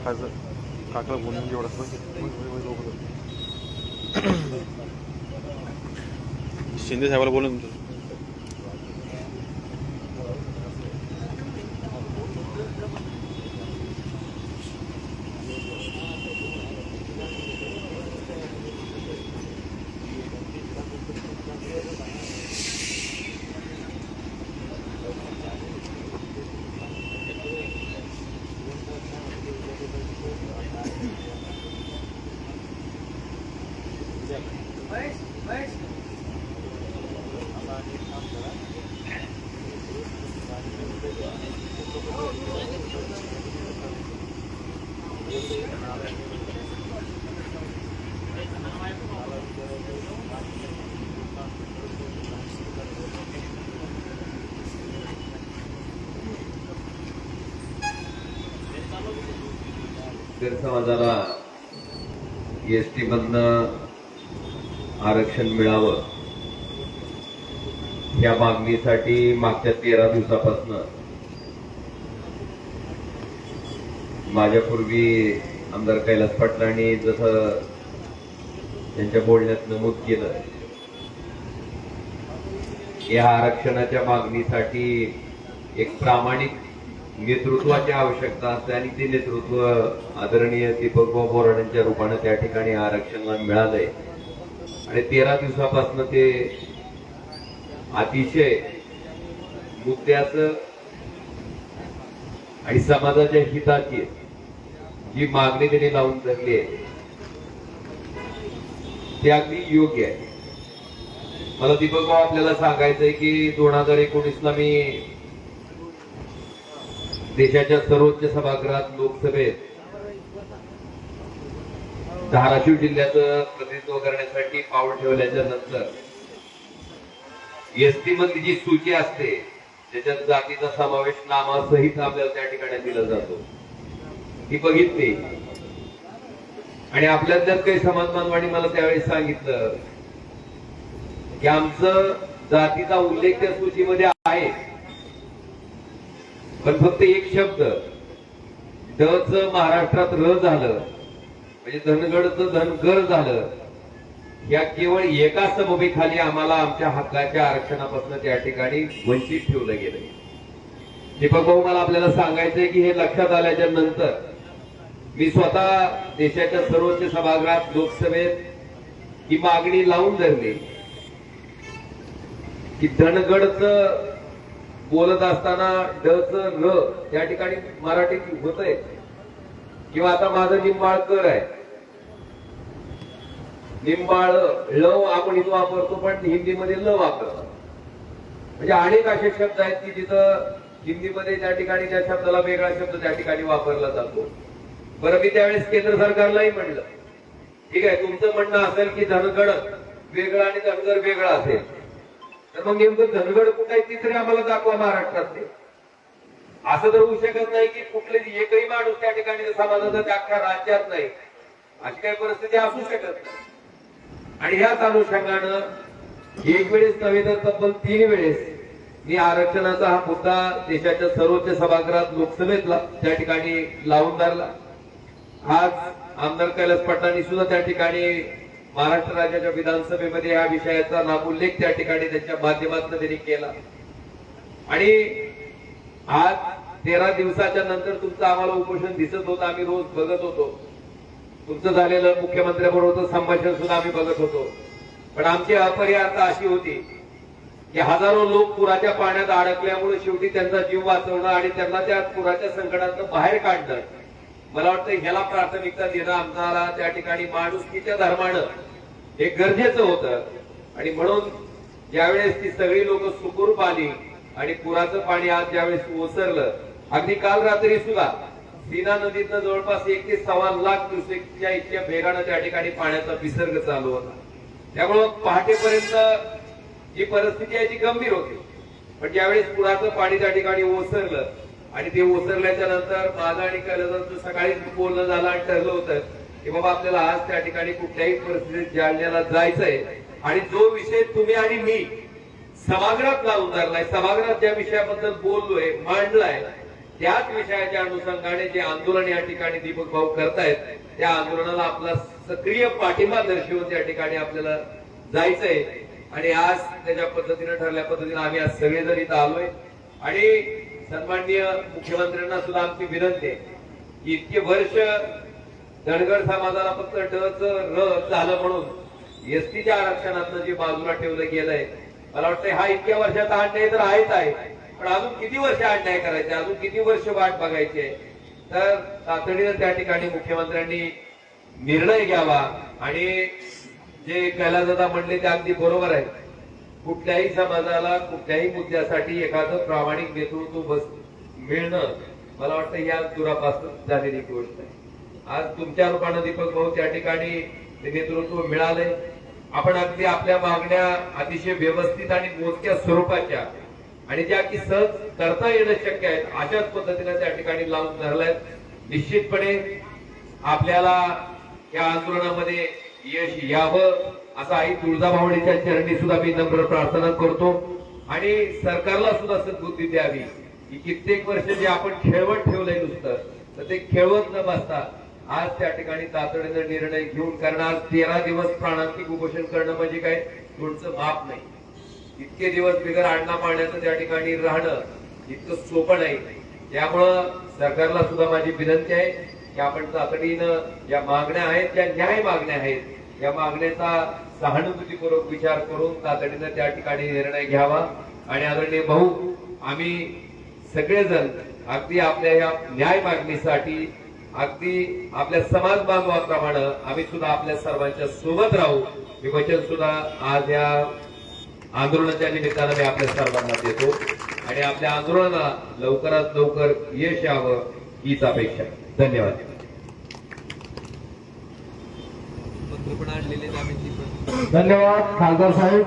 खायचं काकडं बोलून जेवढं शिंदे साहेबाला बोलून तुमचं तर समाजाला एस टी मधन आरक्षण मिळावं या मागणीसाठी मागच्या तेरा दिवसापासून माझ्यापूर्वी आमदार कैलास पाटलांनी जसं त्यांच्या बोलण्यात नमूद केलं या आरक्षणाच्या मागणीसाठी एक प्रामाणिक नेतृत्वाची आवश्यकता असते आणि ते नेतृत्व आदरणीय दीपकभाऊ बोराड्यांच्या रूपाने त्या ठिकाणी आरक्षणाला मिळालंय. आणि तेरा दिवसापासून ते अतिशय मुद्द्याचं आणि समाजाच्या हिताची जी मागणी त्यांनी लावून धरली आहे ती अगदी योग्य आहे. मला दीपक भाऊ आपल्याला सांगायचंय की दोन हजार एकोणीसला मी देशाच्या सर्वोच्च सभागृहात लोकसभेत धाराशिव जिल्ह्याचं प्रतिनिधित्व करण्यासाठी पाऊल ठेवल्याच्या नंतर एसटी मधली जी सूची असते त्याच्यात जातीचा समावेश नामासहित आपल्याला त्या ठिकाणी दिला जातो. ती बघितली. आणि आपल्यातल्यात काही समाज बांधवांनी मला त्यावेळी सांगितलं की आमचं जातीचा उल्लेख त्या सूचीमध्ये आहे. पण फक्त एक शब्द ड च महाराष्ट्रात र झालं म्हणजे धनगडचं धनगर झालं या केवळ एका सबबीखाली आम्हाला आमच्या हक्काच्या आरक्षणापासून त्या ठिकाणी वंचित ठेवलं गेलं दीपक भाऊ मला आपल्याला सांगायचंय की हे लक्षात आल्याच्यानंतर मी स्वतः देशाच्या सर्वोच्च सभागृहात लोकसभेत ही मागणी लावून धरली की धनगडचं बोलत असताना डच र या ठिकाणी मराठीत होत आहे किंवा आता माझं निंबाळकर आहे. निंबाळ ल आपण इथं वापरतो पण हिंदीमध्ये ल वापरतो. म्हणजे अनेक असे शब्द आहेत की जिथं हिंदीमध्ये त्या ठिकाणी त्या शब्दाला वेगळा शब्द त्या ठिकाणी वापरला जातो. बरं मी त्यावेळेस केंद्र सरकारलाही म्हणलं. ठीक आहे तुमचं म्हणणं असेल की धनगड वेगळा आणि धनगर वेगळं असेल. तर मग नेमकं धनगड कुठं आहे ती तरी आम्हाला दाखवा महाराष्ट्रातले असं तर होऊ शकत नाही की कुठले एकही माणूस त्या ठिकाणी समाजाचा त्या अख्ख्या राज्यात नाही अशी काही परिस्थिती असू शकत नाही. आणि ह्याच अनुषंगानं एक वेळेस नव्हे तर तब्बल तीन वेळेस मी आरक्षणाचा हा मुद्दा देशाच्या सर्वोच्च सभागृहात लोकसभेत त्या ठिकाणी लावून धरला. आज आमदार कैलास पाटलांनी सुद्धा त्या ठिकाणी महाराष्ट्र राज्याच्या विधानसभेमध्ये या विषयाचा नामोल्लेख त्या ठिकाणी त्यांच्या माध्यमातून त्यांनी केला. आणि आज तेरा दिवसाच्या नंतर तुमचं आम्हाला उपोषण दिसत होतं आम्ही रोज बघत होतो. तुमचं झालेलं मुख्यमंत्र्याबरोबरचं संभाषण सुद्धा आम्ही बघत होतो. पण आमची अपरिहार्यता अशी होती की हजारो लोक पुराच्या पाण्यात अडकल्यामुळे शेवटी त्यांचा जीव वाचवणं आणि त्यांना त्या पुराच्या संकटातून बाहेर काढणं मला वाटतं ह्याला प्राथमिकता देणं आमदारा त्या ठिकाणी माणुसकीच्या धर्मानं हे गरजेचं होतं. आणि म्हणून ज्यावेळेस ती सगळी लोक सुखरूप आली आणि पुराचं पाणी आज ज्यावेळेस ओसरलं अगदी काल रात्री सुद्धा सीना नदीतनं जवळपास एक ते सव्वा लाख क्युसेकच्या इतक्या वेगानं त्या ठिकाणी पाण्याचा विसर्ग चालू होता. त्यामुळं पहाटेपर्यंत जी परिस्थिती आहे ती गंभीर होती. पण ज्यावेळेस पुराचं पाणी त्या ठिकाणी ओसरलं आणि ते ओसरल्याच्या नंतर माझं आणि कैलासाचं सकाळीच बोलणं झालं आणि ठरलं होतं की बाबा आपल्याला आज त्या ठिकाणी कुठल्याही परिस्थितीत जालन्याला जायचंय. आणि जो विषय तुम्ही आणि मी सभागृहात लावून धरलाय सभागृहात ज्या विषयाबद्दल बोललोय मांडलाय त्याच विषयाच्या अनुषंगाने जे आंदोलन या ठिकाणी दीपक भाऊ करतायत त्या आंदोलनाला आपला सक्रिय पाठिंबा दर्शवून त्या ठिकाणी आपल्याला जायचंय. आणि आज त्याच्या पद्धतीने ठरल्या पद्धतीने आम्ही आज सगळेजण इथं आलोय. आणि सन्माननीय मुख्यमंत्र्यांना सुद्धा आमची विनंती आहे की इतके वर्ष धनगर समाजाला फक्त टच र झालं म्हणून एसटीच्या आरक्षणातलं जे बाजूला ठेवलं गेलंय मला वाटतं हा इतक्या वर्षाचा अन्याय तर आहेच आहे. पण अजून किती वर्ष अन्याय करायचे? अजून किती वर्ष वाट बघायची? आहे तर तातडीनं त्या ठिकाणी मुख्यमंत्र्यांनी निर्णय घ्यावा आणि जे कैलासदा म्हणले ते अगदी बरोबर आहे कुठल्याही समाजाला कुठल्याही मुद्द्यासाठी एखादं प्रामाणिक नेतृत्व बस मिळणं मला वाटतं या दुरापासून झालेली गोष्ट आहे. आज तुमच्या रूपानं दीपक भाऊ त्या ठिकाणी नेतृत्व मिळालंय. आपण अगदी आपल्या मागण्या अतिशय व्यवस्थित आणि मोजक्या स्वरूपाच्या आणि ज्या की सहज करता येणं शक्य आहे अशाच पद्धतीने त्या ठिकाणी लावून धरलाय. निश्चितपणे आपल्याला या आंदोलनामध्ये यश यावं. असं आई तुळजाभावणीच्या चरणी सुद्धा मी नम्र प्रार्थना करतो. आणि सरकारला सुद्धा सद्बुद्धी द्यावी. की कित्येक वर्ष जे आपण खेळवत ठेवलंय नुसतं तर ते खेळवत न बसता आज त्या ठिकाणी तातडीनं निर्णय घेऊन कारण आज तेरा दिवस प्राणांतिक उपोषण करणं म्हणजे काय? थोडचं माप नाही. इतके दिवस बिगर आडना पाण्याचं त्या ठिकाणी राहणं इतकं सोपं नाही. त्यामुळं सरकारला सुद्धा माझी विनंती आहे की आपण तातडीनं ज्या मागण्या आहेत त्या न्याय मागण्या आहेत या मागणीचा सहानुभूतीपूर्वक विचार करून तातडीनं त्या ठिकाणी निर्णय घ्यावा. आणि आदरणीय भाऊ आम्ही सगळेजण अगदी आपल्या या न्याय मागणीसाठी अगदी आपल्या समाज बांधवाप्रमाणे आम्ही सुद्धा आपल्या सर्वांच्या सोबत राहू. हे वचन सुद्धा आज या आंदोलनाच्या निमित्तानं मी आपल्या सर्वांना देतो. आणि आपल्या आंदोलनाला लवकरात लवकर यश यावं हीच अपेक्षा. धन्यवाद धन्यवाद खासदार साहेब आज किती समाज बांधव काही आले होते आज काही आम्ही सांगितलं धन्यवाद खासदार साहेब.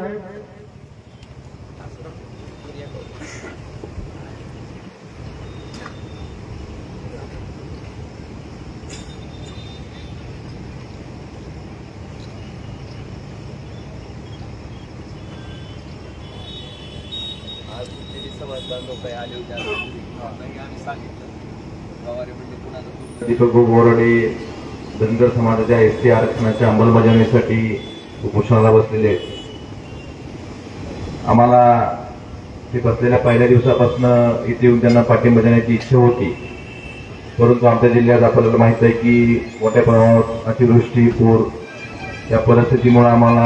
दीपक गोरडे धनगर समाजाच्या एस टी आरक्षणाच्या अंमलबजावणीसाठी उपोषणाला बसलेले आहेत. आम्हाला ते बसलेल्या पहिल्या दिवसापासून इथे येऊन त्यांना पाठिंबा देण्याची इच्छा होती. परंतु आमच्या जिल्ह्यात आपल्याला माहीत आहे की मोठ्या प्रमाणावर अतिवृष्टी पूर या परिस्थितीमुळे आम्हाला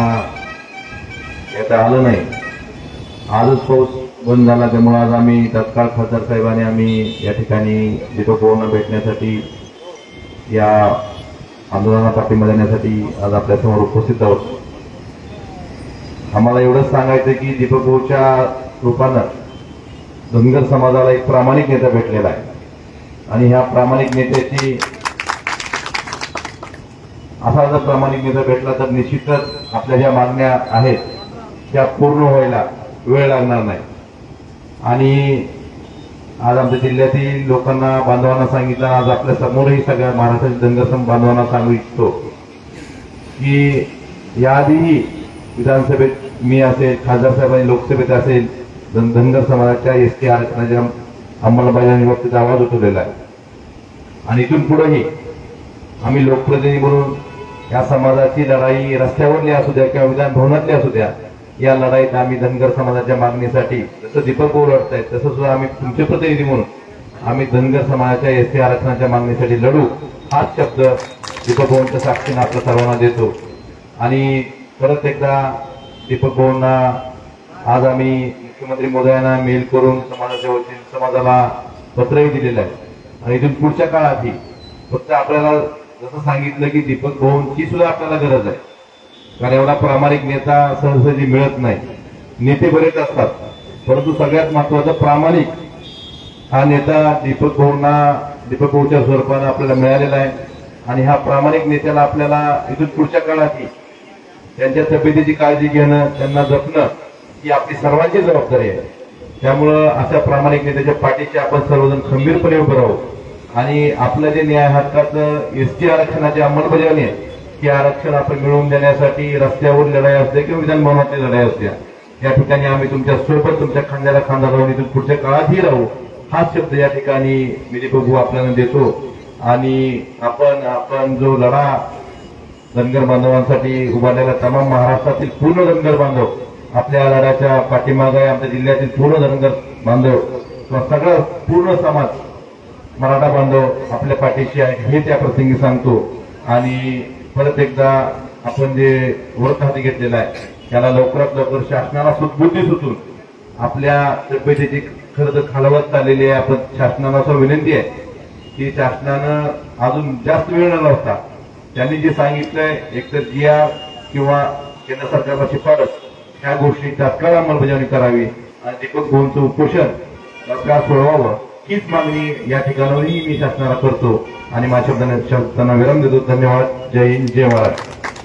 येता आलं नाही. आजच पाऊस बंद झाला त्यामुळे आज आम्ही तत्काळ खासदार साहेबांनी आम्ही या ठिकाणी दीपक भेटण्यासाठी या आंदोलनाला पाठिंबा देण्यासाठी आज आपल्यासमोर उपस्थित आहोत. आम्हाला एवढंच सांगायचं की दीपक भाऊच्या रूपानं धनगर समाजाला एक प्रामाणिक नेता भेटलेला आहे. आणि ह्या प्रामाणिक नेत्याची असा जर प्रामाणिक नेता भेटला तर निश्चितच आपल्या ज्या मागण्या आहेत त्या पूर्ण व्हायला वेळ लागणार नाही. आणि आज आमच्या जिल्ह्यातील लोकांना बांधवांना सांगितलं आज आपल्या समोरही सगळ्या महाराष्ट्राच्या धनगर बांधवांना सांगू इच्छितो की याआधीही विधानसभेत मी असेल खासदार साहेबांनी लोकसभेत असेल धन- धनगर समाजाच्या एस टी आरक्षणाच्या अंमलबजावणी बाबतीत आवाज उठवलेला आहे. आणि इथून पुढेही आम्ही लोकप्रतिनिधी म्हणून या समाजाची लढाई रस्त्यावरली असू द्या किंवा विधानभवनातली असू द्या या लढाईत आम्ही धनगर समाजाच्या मागणीसाठी जसं दीपक भाऊ लढतायत तसं सुद्धा आम्ही तुमचे प्रतिनिधी म्हणून आम्ही धनगर समाजाच्या एस टी आरक्षणाच्या मागणीसाठी लढू. हाच शब्द दीपक भाऊंच्या साक्षीने आपल्या सर्वांना देतो. आणि परत एकदा दीपक भाऊंना आज आम्ही मुख्यमंत्री मोदयांना मेल करून समाजाच्या वतीने समाजाला पत्रही दिलेलं आहे. आणि इथून पुढच्या काळातही फक्त आपल्याला जसं सांगितलं की दीपक भाऊंची सुद्धा आपल्याला गरज आहे. कारण एवढा प्रामाणिक नेता सहजासहजी मिळत नाही. नेते बरेच असतात. परंतु सगळ्यात महत्वाचं प्रामाणिक हा नेता दीपक भाऊंना दीपक भाऊच्या स्वरूपानं आपल्याला मिळालेला आहे. आणि ह्या प्रामाणिक नेत्याला आपल्याला इथून पुढच्या काळातही त्यांच्या तब्येतीची काळजी घेणं त्यांना जपणं ही आपली सर्वांची जबाबदारी आहे. त्यामुळं अशा प्रामाणिक नेत्याच्या पाठीशी आपण सर्वजण खंबीरपणे उभं राहू. आणि आपलं जे न्याय हक्काचं एस टी आरक्षणाची अंमलबजावणी आहे की आरक्षण आपण मिळवून देण्यासाठी रस्त्यावर लढाई असते किंवा विधानभवनातली लढाई असते. या ठिकाणी आम्ही तुमच्यासोबत तुमच्या खांद्याला खांदा लावून इथून पुढच्या काळातही राहू. हाच शब्द या ठिकाणी मी बघू आपल्याला देतो. आणि आपण आपण जो लढा धनगर बांधवांसाठी उभारलेला तमाम महाराष्ट्रातील पूर्ण धनगर बांधव आपल्या लढ्याच्या पाठीमागे आमच्या जिल्ह्यातील पूर्ण धनगर बांधव किंवा सगळं पूर्ण समाज मराठा बांधव आपल्या पाठीशी आहे हे त्या प्रसंगी सांगतो. आणि परत एकदा आपण जे व्रत हाती घेतलेलं आहे त्याला लवकरात लवकर शासनाला सुदबुद्धी सुचून आपल्या तब्येतीची खरं तर खालवत चाललेली आहे आपण शासनाला असं विनंती आहे की शासनानं अजून जास्त वेळ न लावता त्यांनी जे सांगितलंय एकतर जी आर किंवा केंद्र सरकारला शिफारस ह्या गोष्टी तात्काळ अंमलबजावणी करावी आणि दीपक भाऊंचं उपोषण तात्काळ सोडवावं हीच मागणी या ठिकाणावरही मी शासनाला करतो. आणि माझ्या शब्दांना विराम देतो. धन्यवाद. जय हिंद. जय महाराष्ट्र.